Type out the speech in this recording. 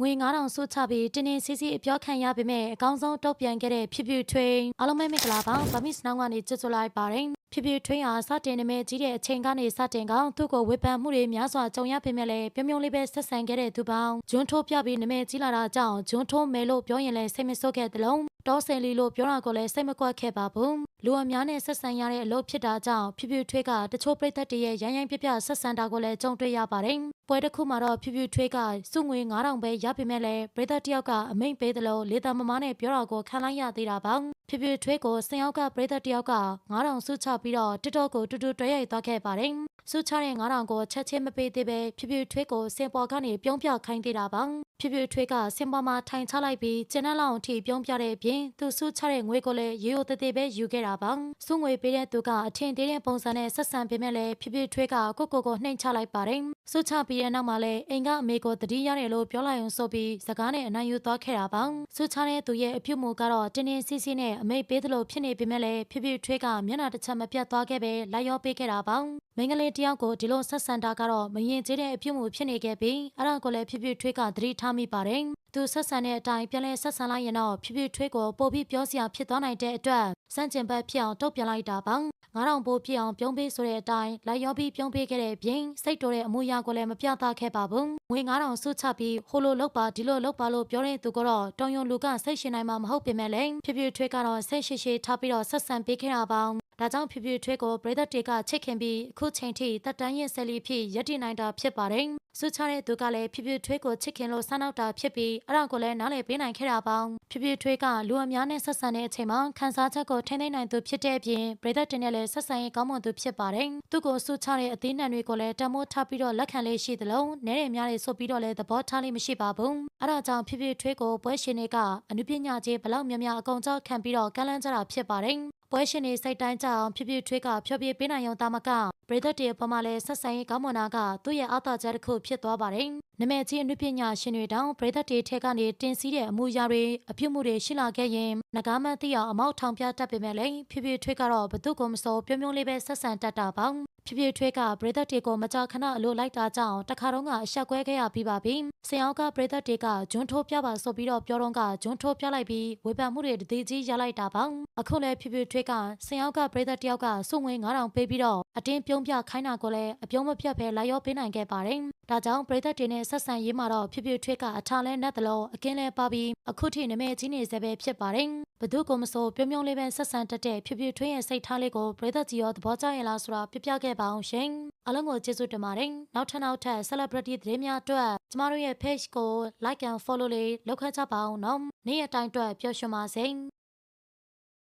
ငွေ9000စုချပြီးတင်းတင်းစီစီအပြောခံရပေမဲ့အကောင်းဆုံးတုတ်ပြန်ခဲ့တဲ့ဖြူဖြူထွေးအားလုံးပဲမင်္ဂလာပါဗမစ်နောင်ကနေကြွတ်ကြလိုက်ပါတယ် ဖြူဖြူထွေးဟာစတင်နေမဲ့ကြီးတဲ့အချိန်ကနေစတင်ကောင်သူ့ကိုဝေဖန်မှုတွေများစွာကြုံရပေမဲ့လည်းပြုံးပြုံးလေးပဲဆက်ဆံခဲ့တဲ့သူပေါင်းဂျွန်းထိုးပြပြီးနမဲကြီးလာတာကြောင့်ဂျွန်းထိုးမဲလို့ပြောရင်လည်းစိတ်မဆိုးခဲ့သလုံးတောဆယ်လီလို့ပြောတာကိုလည်းစိတ်မကွက်ခဲ့ပါဘူးလူအများနဲ့ဆက်ဆံရတဲ့အလုပ်ဖြစ်တာကြောင့်ဖြူဖြူထွေးကတချို့ပြည်သက်တွေရဲ့ရိုင်းရိုင်းပြပြဆက်ဆံတာကိုလည်းကြုံတွေ့ရပါတယ်ပွဲတစ်ခုမှာတော့ဖြူဖြူထွေးကစုငွေ9000ပဲရပေမဲ့လည်းပြည်သက်တယောက်ကအမိန့်ပေးတယ်လို့လေတမမနဲ့ပြောတာကိုခံလိုက်ရသေးတာပါဖြူဖြူထွေးကိုစင်ယောက်ကပြည်သက်တယောက်က9000စုချပြီးတော့တစ်တော့ကိုတူတူတွဲရိုက်သွားခဲ့ပါတယ်စုချတဲ့9000ကိုချက်ချင်းမပေးသေးပဲဖြူဖြူထွေးကိုစင်ပေါ်ကနေပြုံးပြခိုင်းသေးတာပါဖြူဖြူထွေးကစင်ပေါ်မှာထိုင်ချလိုက်ပြီးကျန်တဲ့လောက်အထိပြုံးပြတဲ့အပြင်သူစုချတဲ့ငွေကိုလည်းရိုးရိုးသေးသေးပဲယူခဲ့တာပါစုငွေပေးတဲ့သူကအထင်သေးတဲ့ပုံစံနဲ့ဆက်ဆံပေးမဲ့လည်းဖြူဖြူထွေးကကိုကိုကိုနှိမ်ချလိုက်ပါတယ် စုချပြီးတဲ့နောက်မှာလည်းအိမ်ကအမေကိုတတိရတယ်လို့ပြောလိုက်အောင်ဆိုပြီးစကားနဲ့အနိုင်ယူသွားခဲ့တာပါစုချတဲ့သူရဲ့အပြုတ်မှုကတော့တင်းတင်းစီစီနဲ့အမိတ်ပေးသလိုဖြစ်နေပေမဲ့လည်းဖြူဖြူထွေးကမျက်နှာတစ်ချက်မပြတ်သွားခဲ့ပဲလိုက်ရောပေးခဲ့တာပါမိန်းကလေးတယောက်ကိုဒီလိုဆက်ဆံတာကတော့မရင်ကျေးတဲ့အပြုတ်မှုဖြစ်နေခဲ့ပြီးအဲ့ဒါကိုလည်းဖြူဖြူထွေးကသတိထားမိပါတယ်သူဆက်ဆံတဲ့အတိုင်းပြန်လဲဆက်ဆံလိုက်ရင်တော့ဖြူဖြူထွေးကိုပို့ပြီးပြောစရာဖြစ်သွားနိုင်တဲ့အတွက်စန့်ကျင်ဘက်ဖြစ်အောင်တုတ်ပြန်လိုက်တာပါ 9000ပို့ဖြစ်အောင်ပြုံးပေးဆိုတဲ့အတိုင်းလိုက်ရောပြီးပြုံးပေးခဲ့တဲ့ပြင်စိတ်တော်တဲ့အမှုရာကိုလည်းမပြသခဲ့ပါဘူးငွေ9000စုချပြီးဟိုလိုလောက်ပါဒီလိုလောက်ပါလို့ပြောတဲ့သူကတော့တုံယုံလူကစိတ်ရှင်နိုင်မှာမဟုတ်ပေမဲ့လည်းဖြူဖြူထွေးကတော့စိတ်ရှိရှိထားပြီးတော့ဆက်ဆံပေးခဲ့တာပါ ဒါကြောင့်ဖြူဖြူထွေးကိုပရိသတ်တွေကချစ်ခင်ပြီးအခုချိန်ထိတက်တန်းရင်ဆယ်လီဖြစ်ရည်တည်နိုင်တာဖြစ်ပါတယ်။စုချတဲ့သူကလည်းဖြူဖြူထွေးကိုချစ်ခင်လို့ဆန်းနောက်တာဖြစ်ပြီးအဲ့ဒါကိုလည်းနားလည်ပေးနိုင်ခဲ့တာပါ။ဖြူဖြူထွေးကလူအများနဲ့ဆက်ဆံတဲ့အချိန်မှာခန်းစားချက်ကိုထိန်းသိမ်းနိုင်သူဖြစ်တဲ့အပြင်ပရိသတ်တင်နဲ့လည်းဆက်ဆံရေးကောင်းမွန်သူဖြစ်ပါတယ်။သူ့ကိုစုချတဲ့အသီးနှံတွေကိုလည်းတမိုးထားပြီးတော့လက်ခံလေးရှိသလိုနဲတယ်များလေးဆုပ်ပြီးတော့လည်းသဘောထားလေးမရှိပါဘူး။အဲ့ဒါကြောင့်ဖြူဖြူထွေးကိုပွဲရှင်တွေကအနုပညာကြီးဘလောက်များများအကုန်ကြောက်ခံပြီးတော့ကမ်းလှမ်းကြတာဖြစ်ပါတယ်။ ပွဲရှင်တွေစိတ်တိုင်းကြအောင်ဖြည်းဖြည်းထွေးကဖြောပြပေးနိုင်ရုံသာမက ပရိသတ်တွေပေါ်မှာလည်းဆက်ဆံရေးကောင်းမွန်တာကသူ့ရဲ့အားသာချက်တစ်ခုဖြစ်သွားပါတယ်။နမဲကြီးအနုပညာရှင်တွေတောင်ပရိသတ်တွေထဲကနေတင်စီးတဲ့အမှုရာတွေအပြုတ်မှုတွေရှိလာခဲ့ရင်ငကားမသိအောင်အမောက်ထောင်ပြတတ်ပေမဲ့လည်းဖြည်းဖြည်းထွေးကတော့ဘသူ့ကိုမစောပြုံးပြုံးလေးပဲဆက်ဆံတတ်တာပါ။ဖြည်းဖြည်းထွေးကပရိသတ်တွေကိုမကြာခဏအလိုလိုက်တာကြောင့်တခါတော့ကအဆက်ကွဲခဲ့ရပြီးပါပြီ။ဆင်အောင်ကပရိသတ်တွေကဂျွန်းထိုးပြပါဆိုပြီးတော့ပြောတော့ကဂျွန်းထိုးပြလိုက်ပြီးဝေဖန်မှုတွေတည်ကြီးရလိုက်တာပါ။အခုလည်းဖြည်းဖြည်းထွေးကဆင်အောင်ကပရိသတ်တယောက်ကစုငွေ9000ပေးပြီးတော့အတင်းပြုံးပြခိုင်းတာကိုလည်းအပြုံးမပြတ်ပဲလိုက်ရောပေးနိုင်ခဲ့ပါတယ်။ဒါကြောင့်ပရိသတ်တွေနဲ့ဆက်ဆံရေးမှာတော့ဖြည်းဖြည်းထွေးကအထားလဲနဲ့တလို့အကင်းလဲပါပြီးအခုထိနမဲကြီးနေစေပဲဖြစ်ပါတယ်။ဘသူကမဆိုပြုံးပြုံးလေးပဲဆက်ဆံတတ်တဲ့ဖြည်းဖြည်းထွေးရဲ့စိတ်ထားလေးကိုပရိသတ်ကြီးရောသဘောကျရင်လားဆိုတာပြပြခဲ့ပါအောင်ရှင်။အလုံးကိုကျေးဇူးတင်ပါတယ်။နောက်ထပ်နောက်ထပ် celebrity သတင်းများအတွက်ကျမတို့ရဲ့ page ကို like and follow လေးလုပ်ခတ်ကြပါအောင်နော်။နေ့ရက်တိုင်းအတွက်ပျော်ရွှင်ပါစေ။